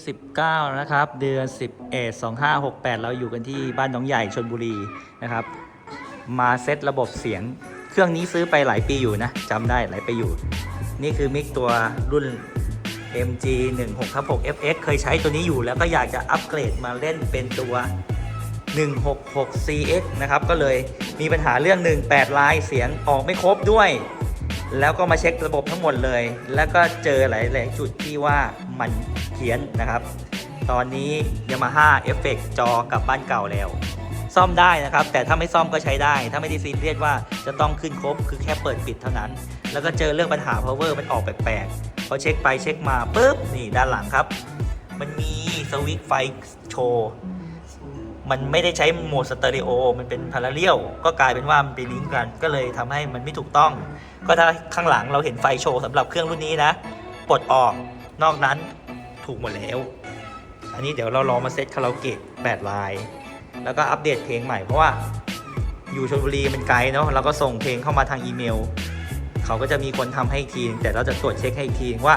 ่19 นะครับ เดือน 11 2568 เราอยู่กันที่บ้านหนองใหญ่ชนบุรีนะครับ มาเซตระบบเสียง เครื่องนี้ซื้อไปหลายปีอยู่นะจำได้หลายปีอยู่ นี่คือมิกตัวรุ่น MG 1 6 6 FX เคยใช้ตัวนี้อยู่แล้วก็อยากจะอัปเกรดมาเล่นเป็นตัว 166 CX นะครับ ก็เลยมีปัญหาเรื่อง 18 ลายเสียงออกไม่ครบด้วยแล้วก็มาเช็คระบบทั้งหมดเลย แล้วก็เจอหลาย ๆ จุดที่ว่า มันเพี้ยนนะครับ ตอนนี้ Yamaha Effect จอกับบ้านเก่าแล้ว ซ่อมได้นะครับ แต่ถ้าไม่ซ่อมก็ใช้ได้ ถ้าไม่ได้ซีเรียสว่าจะต้องขึ้นครบคือแค่เปิดปิดเท่านั้น แล้วก็เจอเรื่องปัญหา power มันออกแปลกๆพอเช็คไปเช็คมาปุ๊บนี่ด้านหลังครับ มันมีสวิตช์ไฟโชว์มันไม่ได้ใช้โหมดสเตอริโอ มันเป็นพาราเรียล ก็กลายเป็นว่ามันไปลิงก์กัน ก็เลยทำให้มันไม่ถูกต้อง ก็ถ้าข้างหลังเราเห็นไฟโชว์สำหรับเครื่องรุ่นนี้นะ ปลดออก นอกนั้นถูกหมดแล้ว อันนี้เดี๋ยวเราลองมาเซตคาราโอเกะ8ลาย แล้วก็อัปเดตเพลงใหม่เพราะว่าอยู่ชลบุรีมันไกลเนาะเราก็ส่งเพลงเข้ามาทางอีเมล เขาก็จะมีคนทำให้อีกทีนึงแต่เราจะตรวจเช็คให้อีกทีนึงว่า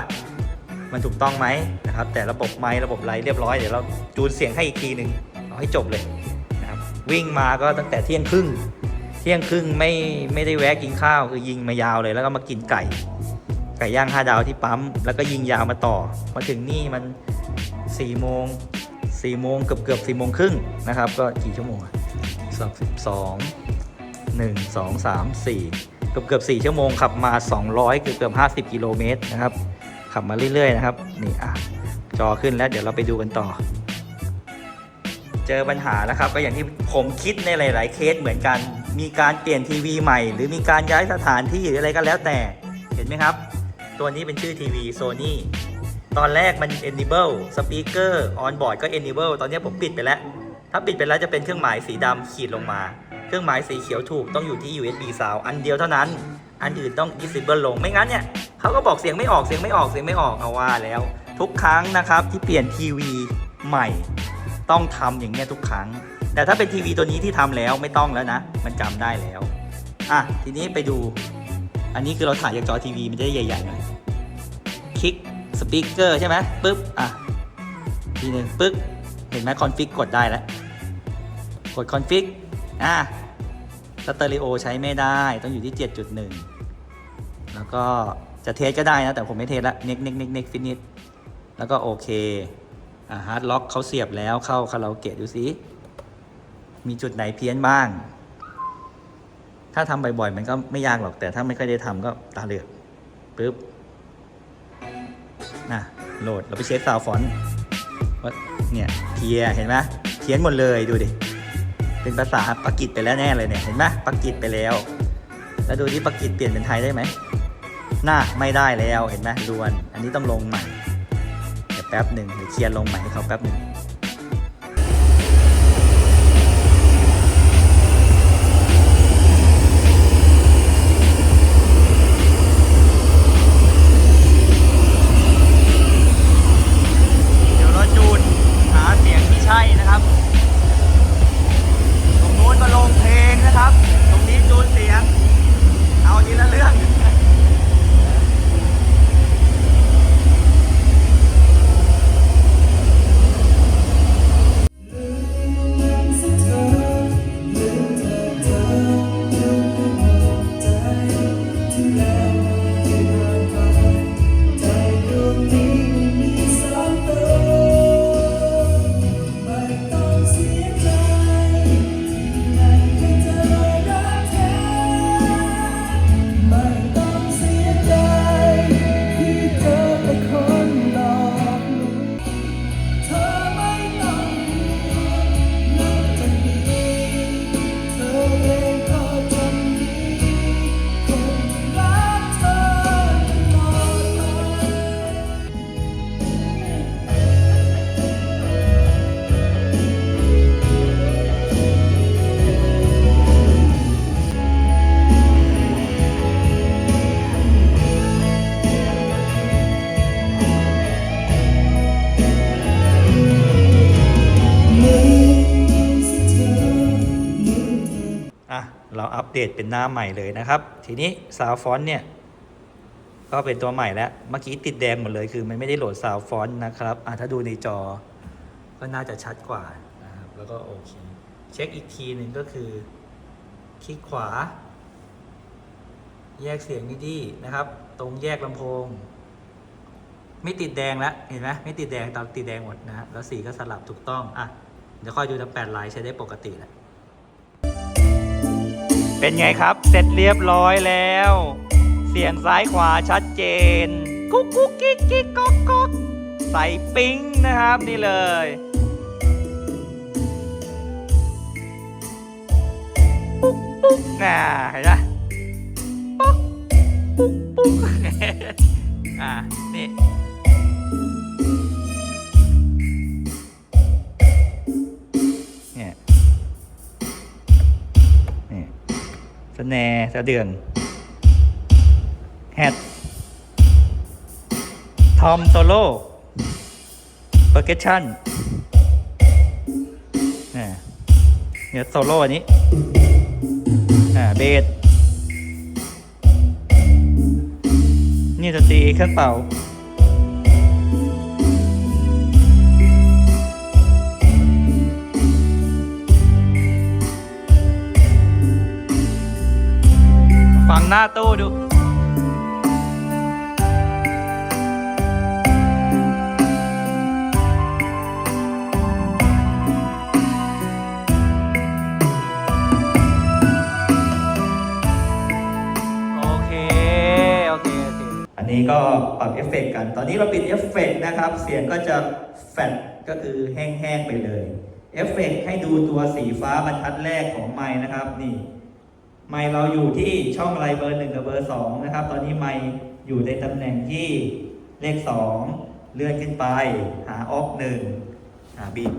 มันถูกต้องไหมนะครับ แต่ระบบไมค์ระบบไรเรียบร้อยเดี๋ยวเราจูนเสียงให้อีกทีหนึ่งเอาให้จบเลยนะครับวิ่งมาก็ตั้งแต่เที่ยงครึ่งเที่ยงครึ่งไม่ไม่ได้แวะกินข้าวคือยิงมายาวเลยแล้วก็มากินไก่ ก่ย่างห้าดาวที่ปั๊ม แล้วก็ยิงยาวมาต่อ มาถึงนี่มัน4ี่โมงสี่โมงเกือบเกือบสี่โมงครึ่งนะครับ ก็กี่ชั่วโมงอะสองสิบสองหนึ่งสองสามสี่เกือบเกือบสี่ชั่วโมงขับมา 200 เกือบเกือบห้าสิบกิโลเมตรนะครับ ขับมาเรื่อยๆนะครับ นี่อะจอขึ้นแล้วเดี๋ยวเราไปดูกันต่อ เจอปัญหานะครับ ก็อย่างที่ผมคิดในหลาย ๆ เคสเหมือนกัน มีการเปลี่ยนทีวีใหม่ หรือมีการย้ายสถานที่หรืออะไรก็แล้วแต่ เห็นไหมครับ ตัวนี้เป็นชื่อทีวี Sony ตอนแรกมัน enable speaker on board ก็ enable ตอนนี้ผมปิดไปแล้ว ถ้าปิดไปแล้วจะเป็นเครื่องหมายสีดำขีดลงมา เครื่องหมายสีเขียวถูกต้องอยู่ที่ USB sound อันเดียวเท่านั้น อันอื่นต้อง disable ลง ไม่งั้นเนี่ยเขาก็บอกเสียงไม่ออก เสียงไม่ออก เสียงไม่ออกเอาว่าแล้ว ทุกครั้งนะครับที่เปลี่ยนทีวีใหม่ ต้องทำอย่างเงี้ยทุกครั้ง แต่ถ้าเป็นทีวีตัวนี้ที่ทำแล้วไม่ต้องแล้วนะ มันจำได้แล้ว อะ ทีนี้ไปดู อันนี้คือเราถ่ายจากจอทีวีมันจะใหญ่ๆหน่อย คลิกสปีกเกอร์ใช่ไหมปึ๊บ อะ ทีหนึ่งปึ๊บ เห็นไหมคอนฟิกกดได้แล้ว กดคอนฟิก อะสเตอริโอใช้ไม่ได้ ต้องอยู่ที่ 7.1 แล้วก็จะเทสก็ได้นะ แต่ผมไม่เทสละเน็กเน็กเน็กเน็กฟินิชแล้วก็โอเค อ่าฮาร์ดล็อกเขาเสียบแล้วเข้าคาราโอเกะดูสิมีจุดไหนเพี้ยนบ้าง ถ้าทำบ่อยๆมันก็ไม่ยากหรอกแต่ถ้าไม่ค่อยได้ทำก็ตาเหลือกปึ๊บนะโหลดเราไปเช็คซาวฟอนต์ว่าเนี่ยเพียเห็นไหมเพี้ยนหมดเลยดูดิเป็นภาษาปากีสไปแล้วแน่เลยเนี่ยเห็นไหมปากีสไปแล้ว แล้วดูที่ปากีสเปลี่ยนเป็นไทยได้ไหมน่าไม่ได้แล้วเห็นไหมรวน อันนี้ต้องลงใหม่เดี๋ยวแป๊บหนึ่งเดี๋ยวเคลียร์ลงใหม่ให้เขาแป๊บหนึ่ง เราอัปเดตเป็นหน้าใหม่เลยนะครับ ทีนี้ซาวฟอนต์เนี่ยก็เป็นตัวใหม่แล้ว เมื่อกี้ติดแดงหมดเลยคือมันไม่ได้โหลดซาวฟอนต์นะครับอะถ้าดูในจอก็น่าจะชัดกว่านะครับแล้วก็โอเค เช็คอีกทีหนึ่งก็คือ คลิกขวา แยกเสียงมิดีนะครับ ตรงแยกลำโพง ไม่ติดแดงแล้วเห็นไหมไม่ติดแดงตามติดแดงหมดนะแล้วสีก็สลับถูกต้องอะเดี๋ยวค่อยดูนะแปดลายใช้ได้ปกติแล้ว เป็นไงครับ เสร็จเรียบร้อยแล้ว เสียงซ้ายขวาชัดเจน กุ๊กกุ๊กกิ๊กกิ๊กก๊อกก๊อกใส่ปิ้งนะครับนี่เลย ปุ๊กปุ๊กน่าเห็นไหมปุ๊กปุ๊กปุ๊กอ่านี่ สแนร์สะเดืองแฮดทอมโซโล่เปอร์เกชั่นเนี่ยโซโล่อันนี้เบสนี่ดนตรีเครื่องเป่าังหน้าตู้ดูโอเคโอเคโอเคอันนี้ก็ปรับเอฟเฟกต์กัน ตอนนี้เราปิดเอฟเฟกต์นะครับ เสียงก็จะแฟดก็คือแห้งๆไปเลย เอฟเฟกต์ให้ดูตัวสีฟ้าบรรทัดแรกของไม้นะครับ นี่ ไมค์เราอยู่ที่ช่องไลน์เบอร์หนึ่งกับเบอร์สองนะครับ ตอนนี้ไมค์อยู่ในตำแหน่งที่เลขสองเลื่อนขึ้นไป หาออกหนึ่งหาบิด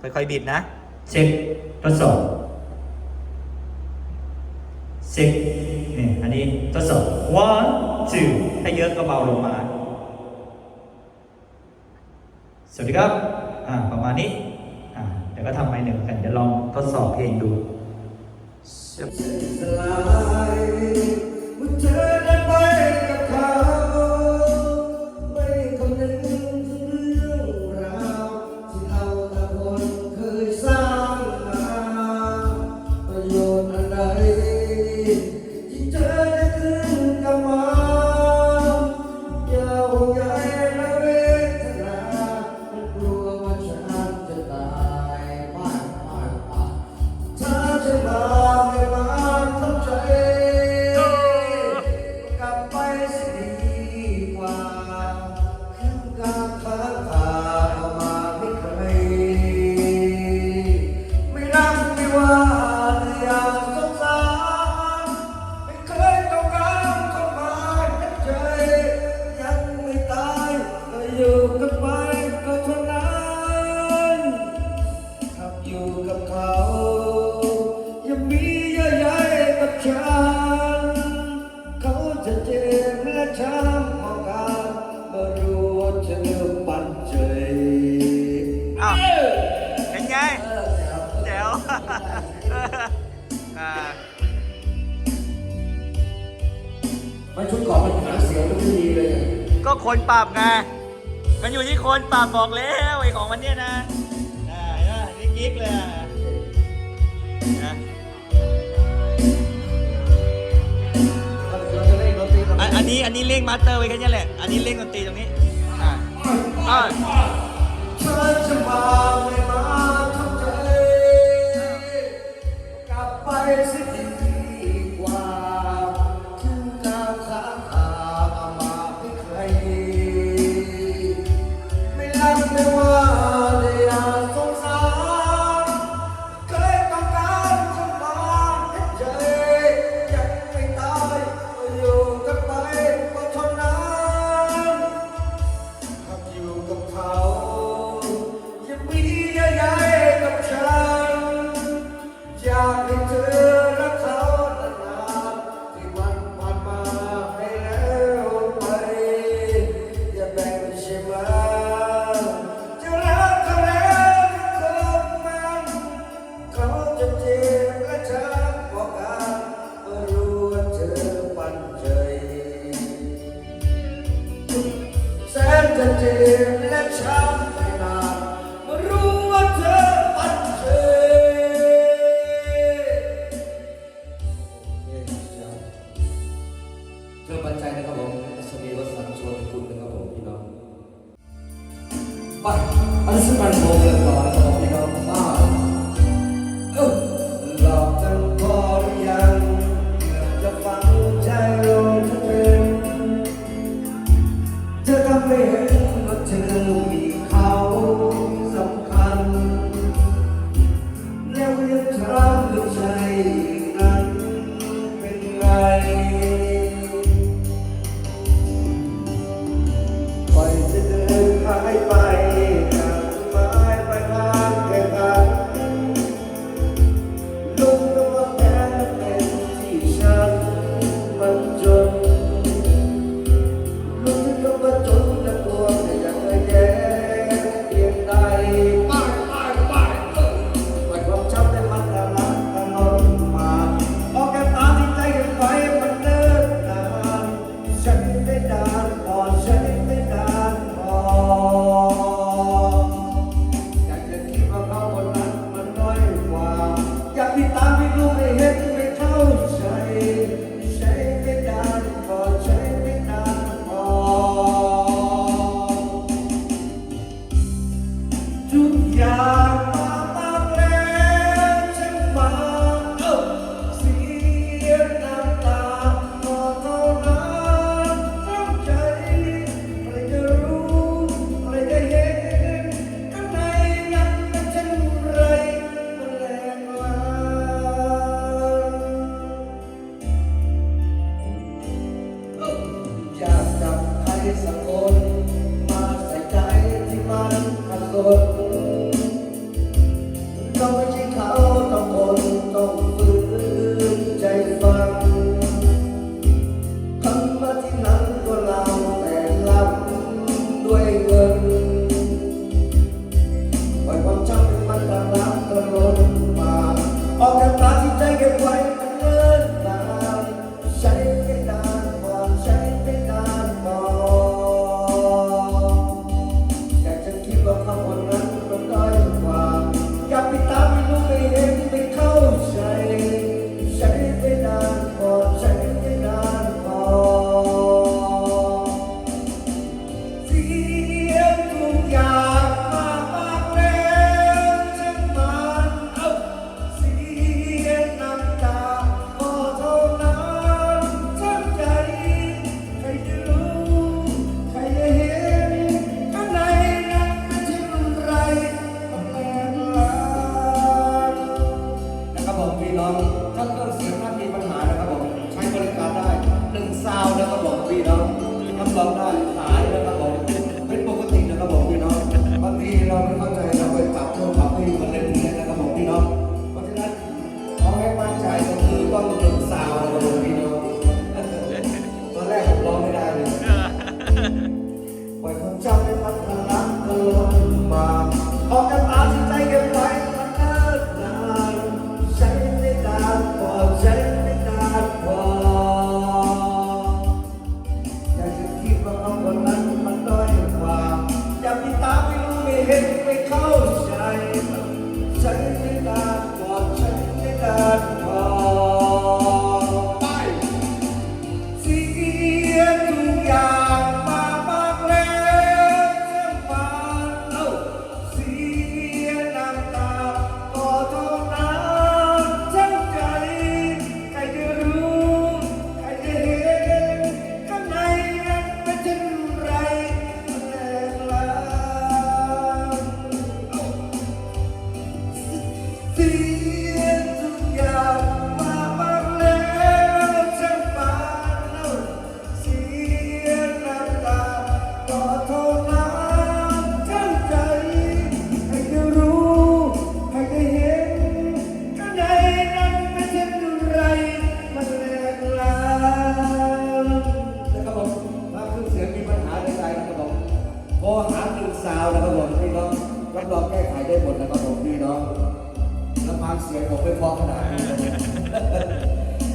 ค่อยๆบิดนะ เช็คทดสอบเช็คนี่อันนี้ทดสอบ one two ถ้าเยอะก็เบาลงมา สวัสดีครับ อ่าประมาณนี้ อ่าเดี๋ยวก็ทำไม้หนึ่งกันเดี๋ยวลองทดสอบเพลงดู ส ก็คนปรับไง มันอยู่ที่คนปรับบอกแล้วไอ้ของมันเนี่ยนะอ่านี่กิ๊กเลยอะนะอันอันนี้อันนี้เล่งมาสเตอร์ไว้แค่นี้แหละ อันนี้เล่งดนตรีตรงนี้ อ่าอ่า รับ รหาหนึ่งสาวนะครับผมพี่น้องรับรองแก้ไขได้หมดนะครับผมพี่น้องลำพังเสียงผมไม่พอขนาดนี้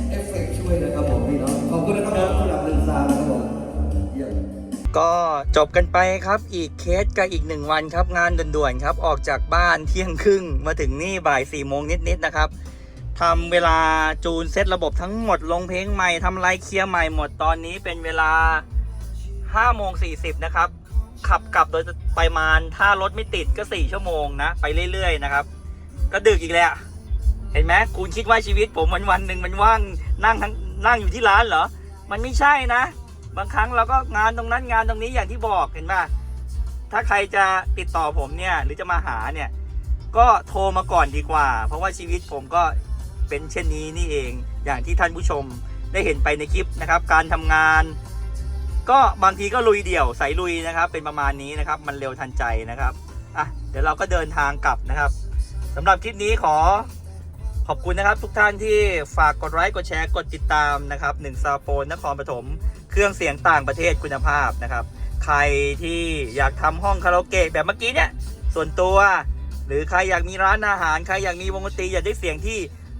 เอฟเฟกต์ช่วยนะครับผมพี่น้องขอบคุณนะครับผมสำหรับหนึ่งซาวนะครับผมเยี่ยมก็จบกันไปครับอีกเคสกับอีกหนึ่งวันครับงานด่วนๆครับออกจากบ้านเที่ยงครึ่งมาถึงนี่บ่ายสี่โมงนิดๆนะครับทำเวลาจูนเซตระบบทั้งหมดลงเพลงใหม่ทำไลน์เคลียร์ใหม่หมดตอนนี้เป็นเวลา5โมง40นะครับ ขับกลับโดยไปมาณถ้ารถไม่ติดก็4ชั่วโมงนะ ไปเรื่อยๆนะครับ ก็ดึกอีกแล้วเห็นไหมคุณคิดว่าชีวิตผมวันวันหนึ่งมันว่างนั่งทั้งนั่งอยู่ที่ร้านเหรอ มันไม่ใช่นะ บางครั้งเราก็งานตรงนั้นงานตรงนี้อย่างที่บอกเห็นป่ะถ้าใครจะติดต่อผมเนี่ยหรือจะมาหาเนี่ย ก็โทรมาก่อนดีกว่า เพราะว่าชีวิตผมก็เป็นเช่นนี้นี่เอง อย่างที่ท่านผู้ชมได้เห็นไปในคลิปนะครับ การทำงาน ก็บางทีก็ลุยเดี่ยวใส่ลุยนะครับ เป็นประมาณนี้นะครับ มันเร็วทันใจนะครับอะเดี๋ยวเราก็เดินทางกลับนะครับสำหรับคลิปนี้ขอขอบคุณนะครับทุกท่านที่ฝากกดไลค์กดแชร์กดติดตามนะครับหนึ่งซาโฟนนครปฐมเครื่องเสียงต่างประเทศคุณภาพนะครับ ใครที่อยากทำห้องคาราโอเกะแบบเมื่อกี้เนี่ยส่วนตัว หรือใครอยากมีร้านอาหาร ใครอยากมีวงดนตรีอยากได้เสียงที่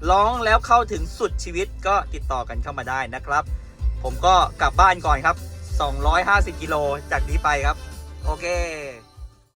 ร้องแล้วเข้าถึงสุดชีวิตก็ติดต่อกันเข้ามาได้นะครับ ผมก็กลับบ้านก่อนครับ 250 กิโลจากนี้ไปครับ โอเค